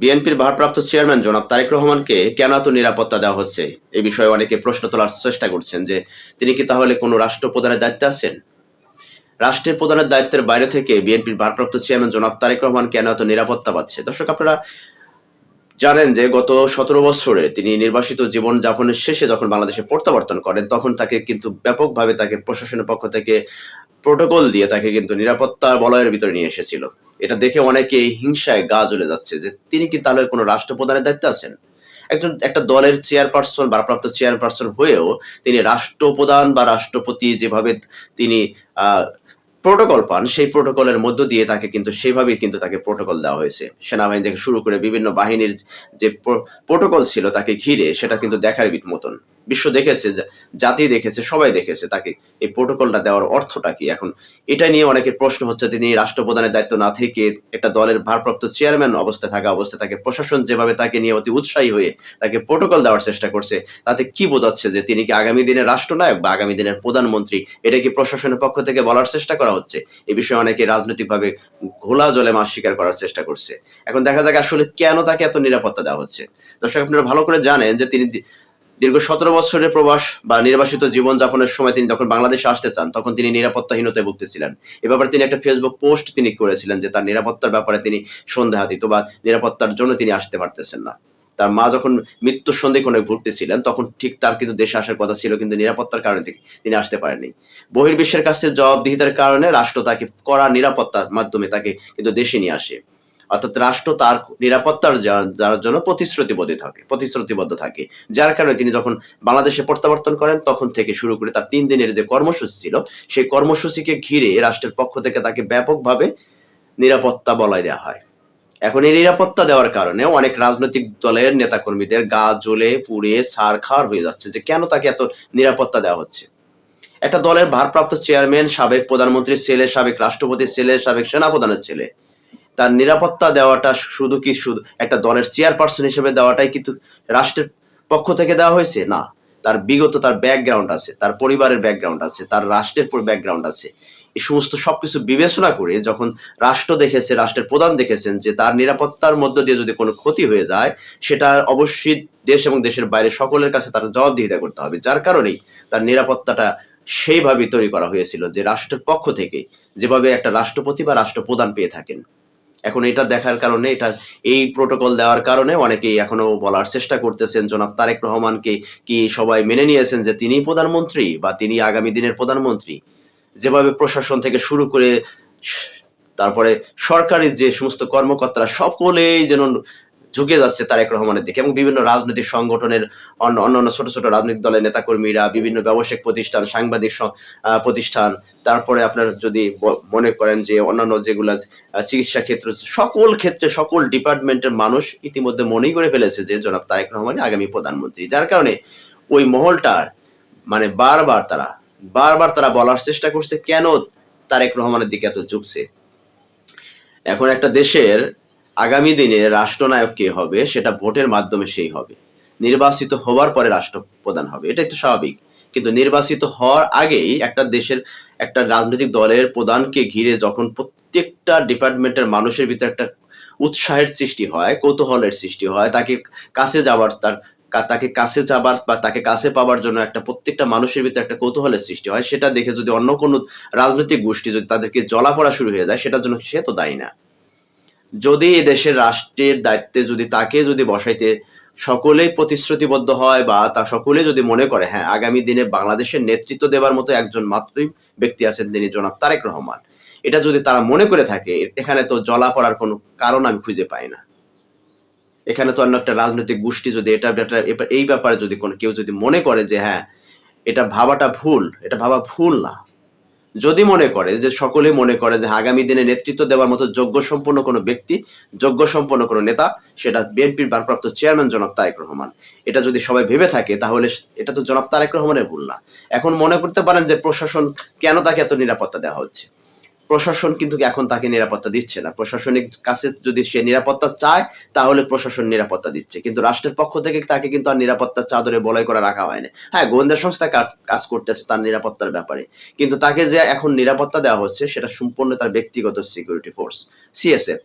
বিএনপির ভারপ্রাপ্ত চেয়ারম্যান জনাব তারেক রহমানকে কেন এত নিরাপত্তা দেওয়া হচ্ছে? এই বিষয়ে অনেকে প্রশ্ন তোলার চেষ্টা করছেন যে তিনি কি তাহলে কোনো রাষ্ট্রপ্রধানের দায়িত্বে আছেন? রাষ্ট্রের প্রধানের দায়িত্বের বাইরে থেকে বিএনপির ভারপ্রাপ্ত চেয়ারম্যান জনাব তারেক রহমান কেন এত নিরাপত্তা পাচ্ছে? দর্শক, আপনারা জানেন যে গত সতেরো বছরে তিনি নির্বাসিত জীবন যাপনের শেষে যখন বাংলাদেশে প্রত্যাবর্তন করেন, তখন তাকে কিন্তু ব্যাপকভাবে তাকে প্রশাসনের পক্ষ থেকে প্রোটোকল দিয়ে তাকে কিন্তু নিরাপত্তা বলয়ের ভিতরে নিয়ে এসেছিল। এটা দেখে অনেকে হিংসায় গা জ্বলে যাচ্ছে যে তিনি কি তাহলে কোনো রাষ্ট্রপ্রধানের দায়িত্বে আছেন? একজন, একটা দলের চেয়ারপারসন, ভারপ্রাপ্ত চেয়ারপারসন হয়েও তিনি রাষ্ট্রপ্রধান বা রাষ্ট্রপতি যেভাবে তিনি প্রোটোকল পান, সেই প্রোটোকলের মধ্য দিয়ে তাকে কিন্তু সেইভাবেই কিন্তু তাকে প্রোটোকল দেওয়া হয়েছে। সেনাবাহিনী থেকে শুরু করে বিভিন্ন বাহিনীর যে প্রোটোকল ছিল তাকে ঘিরে সেটা কিন্তু দেখার মতন। বিশ্ব দেখেছে জাতি দেখেছে, সবাই দেখেছে তাকে। এই প্রোটোকলটা দেওয়ার অর্থটা কি এখন? এটা নিয়ে অনেকের প্রশ্ন হচ্ছে তিনি রাষ্ট্রপ্রধানের দায়িত্ব না থেকে একটা দলের ভারপ্রাপ্ত চেয়ারম্যান অবস্থায় থাকা অবস্থায় তাকে প্রশাসন যেভাবে তাকে নিয়ে অতি উৎসাহী হয়ে তাকে প্রোটোকল দেওয়ার চেষ্টা করছে, তাতে কি বোঝাচ্ছে যে তিনি কি আগামী দিনের রাষ্ট্রনায়ক বা আগামী দিনের প্রধানমন্ত্রী? এটা কি প্রশাসনের পক্ষ থেকে বলার চেষ্টা করা হচ্ছে? এ বিষয়ে অনেকে রাজনৈতিকভাবে ঘোলা জলে মাছ স্বীকার করার চেষ্টা করছে। এখন দেখা যাক আসলে কেন তাকে এত নিরাপত্তা দেওয়া হচ্ছে। দর্শক, আপনারা ভালো করে জানেন যে তিনি দীর্ঘ সতেরো বছরের প্রবাস বা নির্বাসিত জীবন যাপনের সময় তিনি যখন বাংলাদেশে আসতে চান, তখন তিনি নিরাপত্তাহীনতায় ভুগতেছিলেন। এ ব্যাপারে তিনি একটা ফেসবুক পোস্ট তিনি করেছিলেন যে তার নিরাপত্তার ব্যাপারে তিনি সন্দেহাতীত বা নিরাপত্তার জন্য তিনি আসতে পারতেছেন না। তার মা যখন মৃত্যুর সন্ধিক্ষণে ভুগতেছিলেন, তখন ঠিক তার কিন্তু দেশে আসার কথা ছিল, কিন্তু নিরাপত্তার কারণে তিনি- আসতে পারেননি। বহির্বিশ্বের কাছে জবাবদিহিতার কারণে রাষ্ট্র তাকে কড়া নিরাপত্তার মাধ্যমে তাকে কিন্তু দেশে নিয়ে আসে। অর্থাৎ রাষ্ট্র তার নিরাপত্তার যার জন্য প্রতিশ্রুতিবদ্ধ থাকে প্রতিশ্রুতিবদ্ধ থাকে। যার কারণে তিনি যখন বাংলাদেশে প্রত্যাবর্তন করেন, তখন থেকে শুরু করে তার তিন দিনের যে কর্মসূচি ছিল, সেই কর্মসূচিকে ঘিরে রাষ্ট্রের পক্ষ থেকে তাকে ব্যাপকভাবে নিরাপত্তা বলাই দেওয়া হয়। এখন এই নিরাপত্তা দেওয়ার কারণে অনেক রাজনৈতিক দলের নেতাকর্মীদের গা জ্বলে পুড়ে সার খাওয়ার হয়ে যাচ্ছে যে কেন তাকে এত নিরাপত্তা দেওয়া হচ্ছে। একটা দলের ভারপ্রাপ্ত চেয়ারম্যান, সাবেক প্রধানমন্ত্রীর ছেলে, সাবেক রাষ্ট্রপতির ছেলে, সাবেক সেনাপ্রধানের ছেলে। তার নিরাপত্তা দেওয়াটা শুধু কি শুধু একটা দলের চেয়ারপারসন হিসেবে দেওয়াটাই কিন্তু রাষ্ট্রের পক্ষ থেকে দেওয়া হয়েছে? না। তার বিগত তার ব্যাকগ্রাউন্ড আছে, তার পরিবারের ব্যাকগ্রাউন্ড আছে, তার রাষ্ট্রের ব্যাকগ্রাউন্ড আছে। এই সমস্ত সবকিছু বিবেচনা করে যখন রাষ্ট্র দেখেছে, রাষ্ট্রের প্রধান দেখেছেন যে তার নিরাপত্তার মধ্য দিয়ে যদি কোনো ক্ষতি হয়ে যায়, সেটা অবশ্যই দেশ এবং দেশের বাইরে সকলের কাছে তার জবাবদিহিতা করতে হবে। যার কারণেই তার নিরাপত্তাটা সেইভাবে তৈরি করা হয়েছিল যে রাষ্ট্রের পক্ষ থেকে যেভাবে একটা রাষ্ট্রপতি বা রাষ্ট্রপ্রধান পেয়ে থাকেন। এখন এটা দেখার কারণে, এটা এই প্রোটোকল দেওয়ার কারণে অনেকেই এখনও বলার চেষ্টা করতেছেন, জনাব তারেক রহমানকে কি সবাই মেনে নিয়েছেন যে তিনি প্রধানমন্ত্রী বা তিনি আগামী দিনের প্রধানমন্ত্রী? যেভাবে প্রশাসন থেকে শুরু করে, তারপরে সরকারের যে সমস্ত কর্মকর্তারা সকলেই যেন ঝুঁকে যাচ্ছে তারেক রহমানের দিকে এবং বিভিন্ন রাজনৈতিক সংগঠনের অন্য অন্যান্য ছোট ছোট রাজনৈতিক দলের নেতাকর্মীরা, বিভিন্ন ব্যবসায়িক প্রতিষ্ঠান, সাংবাদিক প্রতিষ্ঠান, তারপরে আপনার যদি মনে করেন যে অন্যান্য যেগুলা চিকিৎসা ক্ষেত্র, সকল ক্ষেত্রে সকল ডিপার্টমেন্টের মানুষ ইতিমধ্যে মনেই করে ফেলেছে যে জনাব তারেক রহমান আগামী প্রধানমন্ত্রী। যার কারণে ওই মহলটার মানে বারবার তারা বারবার তারা বলার চেষ্টা করছে কেন তারেক রহমানের দিকে এত ঝুঁকছে। এখন একটা দেশের আগামী দিনে রাষ্ট্রনায়ক কে হবে, সেটা ভোটের মাধ্যমে সেই হবে। নির্বাচিত হওয়ার পরে রাষ্ট্রপ্রধান হবে, এটাই তো স্বাভাবিক। কিন্তু নির্বাচিত হওয়ার আগেই একটা দেশের, একটা রাজনৈতিক দলের প্রধানকে ঘিরে যখন প্রত্যেকটা ডিপার্টমেন্টের মানুষের ভিতরে একটা উৎসাহের সৃষ্টি হয়, কৌতূহলের সৃষ্টি হয়, তাকে কাছে যাওয়ার তার তাকে কাছে যাবার বা তাকে কাছে পাওয়ার জন্য একটা প্রত্যেকটা মানুষের ভিতরে একটা কৌতূহলের সৃষ্টি হয়, সেটা দেখে যদি অন্য কোনো রাজনৈতিক গোষ্ঠী যদি তাদেরকে জ্বলা পড়া শুরু হয়ে যায়, সেটার জন্য সে তো দায়ী না। যদি দেশের রাষ্ট্রের দায়িত্বে যদি তাকে যদি বসাইতে সকলেই প্রতিশ্রুতিবদ্ধ হয় বা তা সকলে যদি মনে করে হ্যাঁ আগামী দিনে বাংলাদেশের নেতৃত্ব দেওয়ার মতো একজন মাত্রই ব্যক্তি আছেন তিনি জনাব তারেক রহমান। এটা যদি তারা মনে করে থাকে এখানে তো জলা পড়ার কোনো কারণ আমি খুঁজে পাই না। এখানে তো অন্য একটা রাজনৈতিক গোষ্ঠী যদি এটা- এই ব্যাপারে যদি কোনো কেউ যদি মনে করে যে হ্যাঁ এটা ভাবাটা ভুল, এটা ভাবা ভুল না। যদি মনে করে যে সকলে মনে করে যে আগামী দিনে নেতৃত্ব দেওয়ার মতো যোগ্য সম্পন্ন কোনো ব্যক্তি যোগ্য সম্পন্ন কোনো নেতা, সেটা বিএনপির ভারপ্রাপ্ত চেয়ারম্যান জনাব তারেক রহমান। এটা যদি সবাই ভেবে থাকে, তাহলে এটা তো জনাব তারেক রহমানের ভুল না। এখন মনে করতে পারেন যে প্রশাসন কেন তাকে এত নিরাপত্তা দেওয়া হচ্ছে? প্রশাসন কিন্তু এখন তাকে নিরাপত্তা দিচ্ছে না। প্রশাসনিক কাছে যদি সে নিরাপত্তা চায়, তাহলে প্রশাসন নিরাপত্তা দিচ্ছে। কিন্তু রাষ্ট্রের পক্ষ থেকে তাকে কিন্তু আর নিরাপত্তার চাদরে বলয় করে রাখা হয় না। হ্যাঁ গোয়েন্দা সংস্থা কাজ করতেছে তার নিরাপত্তার ব্যাপারে। কিন্তু তাকে যে এখন নিরাপত্তা দেওয়া হচ্ছে, সেটা সম্পূর্ণ তার ব্যক্তিগত সিকিউরিটি ফোর্স সিএসএফ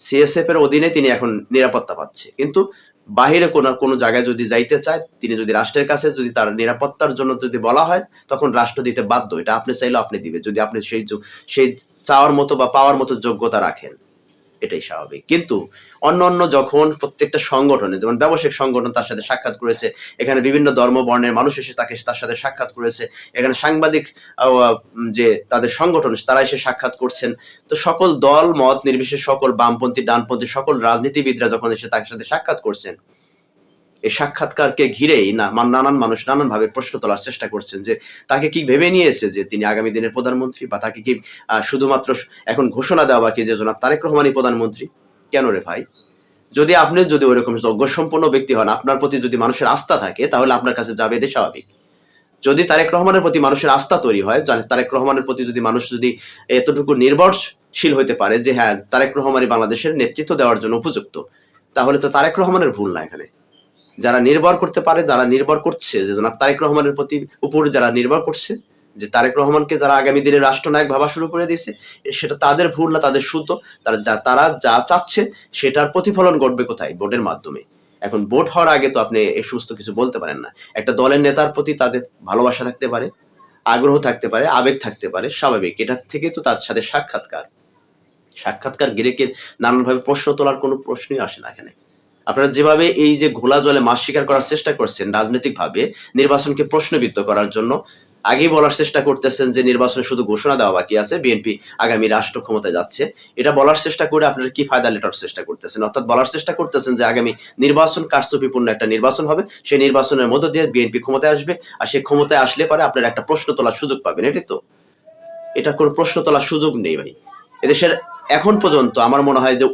সিএসএফ এর অধীনে তিনি এখন নিরাপত্তা পাচ্ছে। কিন্তু বাহিরে কোনো কোনো জায়গায় যদি যাইতে চায়, তিনি যদি রাষ্ট্রের কাছে যদি তার নিরাপত্তার জন্য যদি বলা হয়, তখন রাষ্ট্র দিতে বাধ্য। এটা আপনি চাইলে আপনি দিবে যদি আপনি সেই সেই চাওয়ার মতো বা পাওয়ার মতো যোগ্যতা রাখেন। এটাই স্বাভাবিক। কিন্তু অন্য অন্য যখন প্রত্যেকটা সংগঠনে, যেমন ব্যবসায়িক সংগঠন তার সাথে সাক্ষাৎ করেছে, এখানে বিভিন্ন ধর্ম, বর্ণের মানুষ এসে তাকে তার সাথে সাক্ষাৎ করেছে, এখানে সাংবাদিক যে তাদের সংগঠন, তারা এসে সাক্ষাৎ করছেন। তো সকল দল, মত নির্বিশেষে সকল বামপন্থী, ডানপন্থী, সকল রাজনীতিবিদরা যখন এসে তার সাথে সাক্ষাৎ করছেন এই সাক্ষাৎকারকে ঘিরেই না নানান মানুষ নানান ভাবে প্রশ্ন তোলার চেষ্টা করছেন যে তাকে কি ভেবে নিয়েছে যে তিনি আগামী দিনের প্রধানমন্ত্রী বা তাকে কি শুধুমাত্র এখন ঘোষণা দেওয়া বাকি যে জনাব তারেক রহমানই প্রধানমন্ত্রী? কেন রে ভাই? যদি আপনি যদি ওইরকম যোগ্য সম্পন্ন ব্যক্তি হন, আপনার প্রতি যদি মানুষের আস্থা থাকে, তাহলে আপনার কাছে যাবে এটাই স্বাভাবিক। যদি তারেক রহমানের প্রতি মানুষের আস্থা তৈরি হয় জানে তারেক রহমানের প্রতি যদি মানুষ যদি এতটুকু নির্ভরশীল হতে পারে যে হ্যাঁ তারেক রহমানই বাংলাদেশের নেতৃত্ব দেওয়ার জন্য উপযুক্ত, তাহলে তো তারেক রহমানের ভুল না এখানে। যারা নির্ভর করতে পারে যারা নির্ভর করছে। যে জনাব তারেক রহমানের প্রতি উপর যারা নির্ভর করছে, যে তারেক রহমানকে যারা আগামী দিনে রাষ্ট্রনায়ক ভাবা শুরু করে দিয়েছে সেটা তাদের ভুল না তাদের শুদ্ধ তারা যা- তারা যা চাচ্ছে, সেটার প্রতিফলন ঘটবে কোথায়? ভোটের মাধ্যমে। এখন ভোট হওয়ার আগে তো আপনি এই সমস্ত কিছু বলতে পারেন না। একটা দলের নেতার প্রতি তাদের ভালোবাসা থাকতে পারে, আগ্রহ থাকতে পারে, আবেগ থাকতে পারে, স্বাভাবিক। এটার থেকে তো তার সাথে সাক্ষাৎকার। সাক্ষাৎকার গিরেকে নানানভাবে প্রশ্ন তোলার কোনো প্রশ্নই আসে না এখানে। আপনারা যেভাবে এই যে ঘোলা জলে মাছ শিকার করার চেষ্টা করছেন রাজনৈতিকভাবে নির্বাচনকে প্রশ্নবিদ্ধ করার জন্য, আগেই বলার চেষ্টা করতেছেন যে নির্বাচনে শুধু ঘোষণা দেওয়া বাকি আছে বিএনপি আগামী রাষ্ট্র ক্ষমতায় যাচ্ছে। এটা বলার চেষ্টা করে আপনারা কি ফায়দা লেটার চেষ্টা করতেছেন? অর্থাৎ বলার চেষ্টা করতেছেন যে আগামী নির্বাচন কারচুপিপূর্ণ একটা নির্বাচন হবে, সেই নির্বাচনের মধ্য দিয়ে বিএনপি ক্ষমতায় আসবে, আর সেই ক্ষমতায় আসলে পরে আপনারা একটা প্রশ্ন তোলার সুযোগ পাবেন, এটাই তো। এটা কোনো প্রশ্ন তোলার সুযোগ নেই ভাই। এদেশের এখন পর্যন্ত আমার মনে হয় যে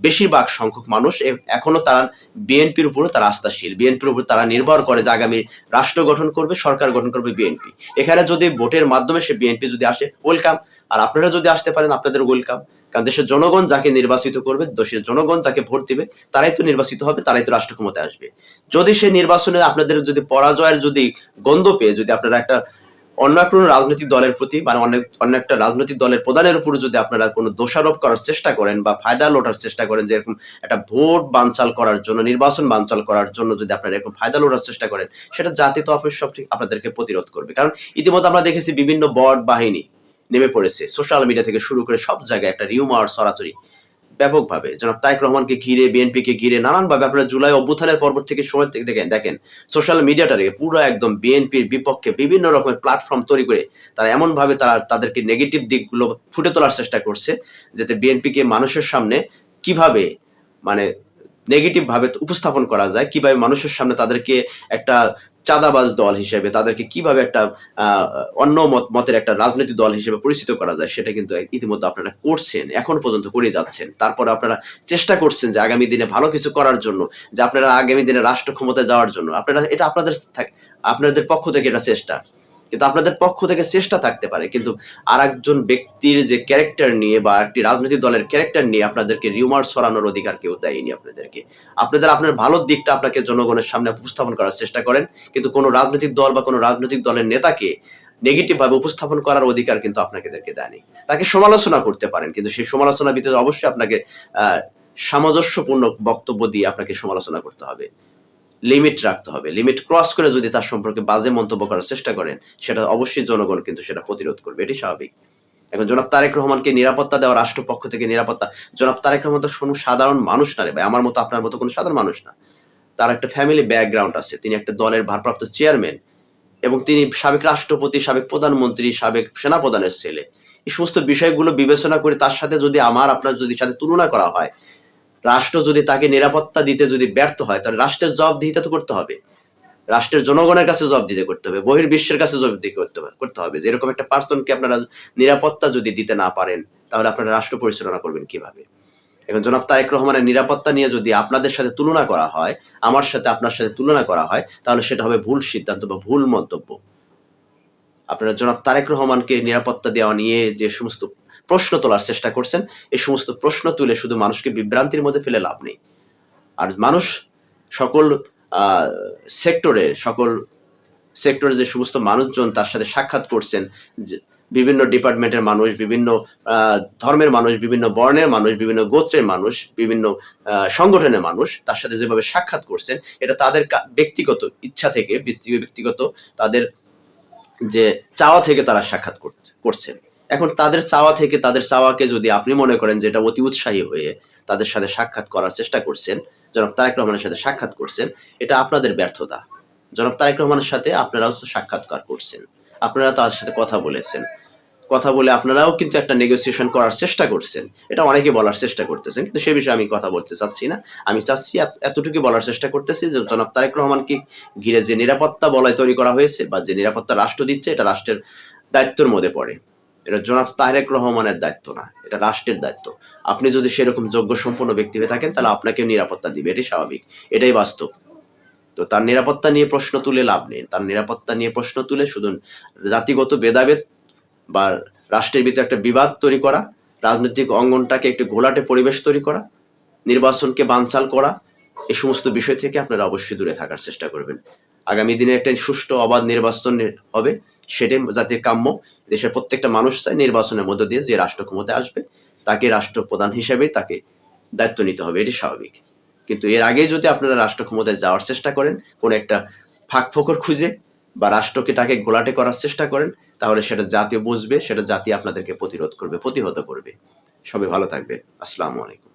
বেশিরভাগ সংখ্যক মানুষ এখনও তারা বিএনপির উপরে তারা আস্থাশীল। বিএনপির উপর তারা নির্ভর করে যে আগামী রাষ্ট্র গঠন করবে, সরকার গঠন করবে বিএনপি। এখানে যদি ভোটের মাধ্যমে সে বিএনপি যদি আসে, ওয়েলকাম। আর আপনারা যদি আসতে পারেন আপনাদের ওয়েলকাম। কারণ দেশের জনগণ যাকে নির্বাচিত করবে, দেশের জনগণ যাকে ভোট দিবে, তারাই তো নির্বাচিত হবে, তারাই তো রাষ্ট্র ক্ষমতায় আসবে। যদি সে নির্বাচনে আপনাদের যদি পরাজয়ের যদি গন্ধ পেয়ে, যদি আপনারা একটা অন্য কোনো রাজনৈতিক দলের প্রতি মানে অনেক অন্য একটা রাজনৈতিক দলের প্রধানের উপরে যদি আপনারা কোনো দোষারোপ করার চেষ্টা করেন বা ফায়দা লোটার চেষ্টা করেন যে এরকম একটা ভোট বানচাল করার জন্য, নির্বাচন বানচাল করার জন্য যদি আপনারা এরকম ফায়দা লোটার চেষ্টা করেন, সেটা জাতি তো অবশ্যই আপনাদেরকে প্রতিরোধ করবে। কারণ ইতিমধ্যে আমরা দেখেছি বিভিন্ন বট বাহিনী নেমে পড়েছে। সোশ্যাল মিডিয়া থেকে শুরু করে সব জায়গায় একটা রিউমার সরাসরি। ব্যাপকভাবে। জনাব তাইক রহমানকে ঘিরে বিএনপি কে ঘিরে নানানভাবে আপনারা জুলাই অভ্যুত্থানের পর্ব থেকে সময় থেকে দেখেন দেখেন সোশ্যাল মিডিয়াটারে পুরো একদম বিএনপির বিপক্ষে বিভিন্ন রকমের প্ল্যাটফর্ম তৈরি করে তারা এমন ভাবে তারা তাদেরকে নেগেটিভ দিকগুলো ফুটে তোলার চেষ্টা করছে যাতে বিএনপিকে মানুষের সামনে কীভাবে মানে নেগেটিভ ভাবে উপস্থাপন করা যায়, কীভাবে মানুষের সামনে তাদেরকে একটা চাঁদাবাজ দল হিসেবে তাদেরকে কীভাবে একটা অন্য মত, মতের একটা রাজনৈতিক দল হিসেবে পরিচিত করা যায় সেটা কিন্তু ইতিমধ্যে আপনারা করছেন, এখন পর্যন্ত করে যাচ্ছেন। তারপরে আপনারা চেষ্টা করছেন যে আগামী দিনে ভালো কিছু করার জন্য, যে আপনারা আগামী দিনে রাষ্ট্র ক্ষমতায় যাওয়ার জন্য। আপনারা, এটা আপনাদের আপনাদের পক্ষ থেকে এটা চেষ্টা। কিন্তু আপনাদের পক্ষ থেকে চেষ্টা থাকতে পারে, কিন্তু আর একজন ব্যক্তির যে ক্যারেক্টার নিয়ে বা একটি রাজনৈতিক দলের ক্যারেক্টার নিয়ে আপনাদেরকে রিউমার ছড়ানোর অধিকার কেউ দেয়নি আপনাদেরকে। আপনাদের আপনার ভালো দিকটা আপনাকে জনগণের সামনে উপস্থাপন করার চেষ্টা করেন, কিন্তু কোনো রাজনৈতিক দল বা কোনো রাজনৈতিক দলের নেতাকে নেগেটিভ ভাবে উপস্থাপন করার অধিকার কিন্তু আপনাদেরকে দেয়নি। তাকে সমালোচনা করতে পারেন, কিন্তু সেই সমালোচনার ভিতরে অবশ্যই আপনাকে, আহ, সামঞ্জস্যপূর্ণ বক্তব্য দিয়ে আপনাকে সমালোচনা করতে হবে। লিমিট রাখতে হবে। লিমিট ক্রস করে যদি তার সম্পর্কে বাজে মন্তব্য করার চেষ্টা করেন, সেটা অবশ্যই জনগণ কিন্তু সেটা প্রতিরোধ করবে। এটি স্বাভাবিক। এখন জনাব তারেক রহমানকে নিরাপত্তা দেওয়া, রাষ্ট্রপক্ষ থেকে নিরাপত্তা, জনাব তারেক রহমান তো কোনো সাধারণ মানুষ না রে ভাই। আমার মতো আপনার মতো কোনো সাধারণ মানুষ না। তার একটা ফ্যামিলি ব্যাকগ্রাউন্ড আছে। তিনি একটা দলের ভারপ্রাপ্ত চেয়ারম্যান এবং তিনি সাবেক রাষ্ট্রপতি, সাবেক প্রধানমন্ত্রী, সাবেক সেনাপ্রধানের ছেলে। এই সমস্ত বিষয়গুলো বিবেচনা করে তার সাথে যদি আমার, আপনার যদি সাথে তুলনা করা হয় রাষ্ট্র যদি তাকে নিরাপত্তা দিতে যদি ব্যর্থ হয়, তাহলে রাষ্ট্রের জবাবদিহিতা তো করতে হবে। রাষ্ট্রের জনগণের কাছে জবাবদিহি করতে হবে, বহির্বিশ্বের কাছে জবাবদিহি করতে হবে করতে হবে। যে এরকম একটা পার্সনকে আপনারা নিরাপত্তা যদি দিতে না পারেন, তাহলে আপনারা রাষ্ট্র পরিচালনা করবেন কীভাবে? এখন জনাব তারেক রহমানের নিরাপত্তা নিয়ে যদি আপনাদের সাথে তুলনা করা হয়, আমার সাথে আপনার সাথে তুলনা করা হয়, তাহলে সেটা হবে ভুল সিদ্ধান্ত বা ভুল মন্তব্য। আপনারা জনাব তারেক রহমানকে নিরাপত্তা দেওয়া নিয়ে যে সমস্ত প্রশ্ন তোলার চেষ্টা করছেন, এই সমস্ত প্রশ্ন তুলে শুধু মানুষকে বিভ্রান্তির মধ্যে ফেলে লাভ নেই। আর মানুষ সকল সেক্টরে সকল সেক্টরে যে সমস্ত মানুষজন তার সাথে সাক্ষাৎ করছেন বিভিন্ন ডিপার্টমেন্টের মানুষ, বিভিন্ন ধর্মের মানুষ, বিভিন্ন বর্ণের মানুষ, বিভিন্ন গোত্রের মানুষ, বিভিন্ন সংগঠনের মানুষ তার সাথে যেভাবে সাক্ষাৎ করছেন, এটা তাদের ব্যক্তিগত ইচ্ছা থেকে ব্যক্তিগত তাদের যে চাওয়া থেকে তারা সাক্ষাৎ করছে- করছেন। এখন তাদের চাওয়া থেকে তাদের চাওয়াকে যদি আপনি মনে করেন যে এটা অতি উৎসাহী হয়ে তাদের সাথে সাক্ষাৎ করার চেষ্টা করছেন, জনাব তারেক রহমানের সাথে সাক্ষাৎ করছেন, এটা আপনাদের ব্যর্থতা। জনাব তারেক রহমানের সাথে আপনারাও সাক্ষাৎকার করছেন। আপনারা তার সাথে কথা বলেছেন। কথা বলে আপনারাও কিন্তু একটা নেগোসিয়েশন করার চেষ্টা করছেন। এটা অনেকে বলার চেষ্টা করতেছেন, কিন্তু সে বিষয়ে আমি কথা বলতে চাচ্ছি না। আমি চাচ্ছি এত- এতটুকু বলার চেষ্টা করতেছি যে জনাব তারেক রহমানকে ঘিরে যে নিরাপত্তা বলয় তৈরি করা হয়েছে বা যে নিরাপত্তা রাষ্ট্র দিচ্ছে, এটা রাষ্ট্রের দায়িত্বের মধ্যে পড়ে। এটা জনাব তারেক রহমানের দায়িত্ব না, এটা রাষ্ট্রের দায়িত্ব। আপনি যদি সেরকম যোগ্য সম্পন্ন ব্যক্তি হয়ে থাকেন, তাহলে আপনাকে নিরাপত্তা দিবে, এটাই স্বাভাবিক, এটাই বাস্তব। তো তার নিরাপত্তা নিয়ে প্রশ্ন তুলে লাভ নেই, তার নিরাপত্তা নিয়ে প্রশ্ন তুলে শুধু জাতিগত ভেদাভেদ বা রাষ্ট্রের ভিতরে একটা বিবাদ তৈরি করা, রাজনৈতিক অঙ্গনটাকে একটি ঘোলাটে পরিবেশ তৈরি করা, নির্বাচনকে বানচাল করা এই সমস্ত বিষয় থেকে আপনারা অবশ্যই দূরে থাকার চেষ্টা করবেন। আগামী দিনে একটা সুষ্ঠু অবাধ নির্বাচন হবে, সেটাই জাতির কাম্য। দেশের প্রত্যেকটা মানুষ চায় নির্বাচনের মধ্য দিয়ে যে রাষ্ট্র ক্ষমতায় আসবে, তাকে রাষ্ট্রপ্রধান হিসেবে তাকে দায়িত্ব নিতে হবে এটি স্বাভাবিক। কিন্তু এর আগে যদি আপনারা রাষ্ট্র ক্ষমতায় যাওয়ার চেষ্টা করেন, কোনো একটা ফাঁক ফোকর খুঁজে বা রাষ্ট্রকে তাকে ঘোলাটে করার চেষ্টা করেন, তাহলে সেটা জাতীয় বুঝবে, সেটা জাতি আপনাদেরকে প্রতিরোধ করবে, প্রতিহত করবে। সবাই ভালো থাকবে আসসালামু আলাইকুম।